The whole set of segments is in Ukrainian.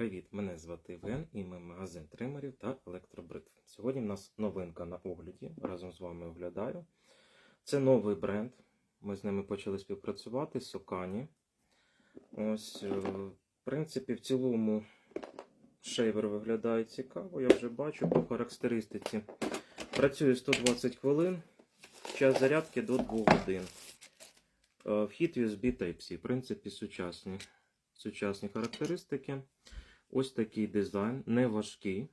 Привіт! Мене звати Іван і ми магазин тримерів та електробритв. Сьогодні в нас новинка на огляді. Разом з вами оглядаю. Це новий бренд. Ми з ними почали співпрацювати Сокані. Ось, е, в принципі, в цілому шейвер виглядає цікаво, я вже бачу по характеристиці. Працює 120 хвилин, час зарядки до 2 годин. Е, Вхід USB Type-C, в принципі, сучасні сучасні характеристики. Ось такий дизайн, не важкий.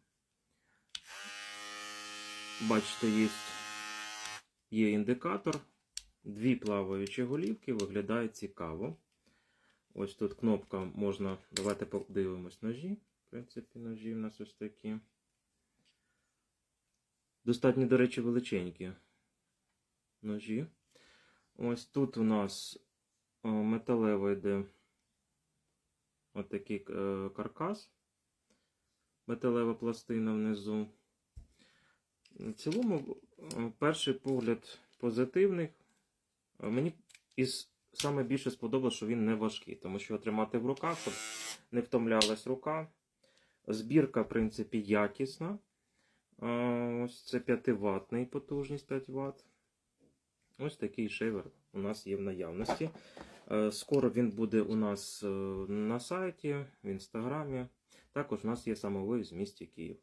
Бачите, є, є індикатор, дві плаваючі голівки, виглядає цікаво. Ось тут кнопка можна. Давайте подивимось ножі. В принципі, ножі в нас ось такі. Достатньо, до речі, величенькі ножі. Ось тут у нас о, металева йде отакий е, каркас, металева пластина внизу. В цілому, е, перший погляд позитивний. Е, Мені із саме більше сподобалося, що він не важкий, тому що його тримати в руках, щоб не втомлялась рука. Збірка, в принципі, якісна. Ось це 5 ваттний потужність 5 Вт. Ось такий шейвер у нас є в наявності. Е, Скоро він буде у нас е, на сайті, в інстаграмі. Також у нас є самовив в місті Київ.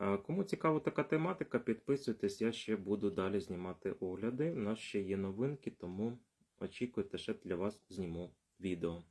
Е, Кому цікава така тематика, підписуйтесь, я ще буду далі знімати огляди. У нас ще є новинки, тому очікуйте, ще для вас зніму відео.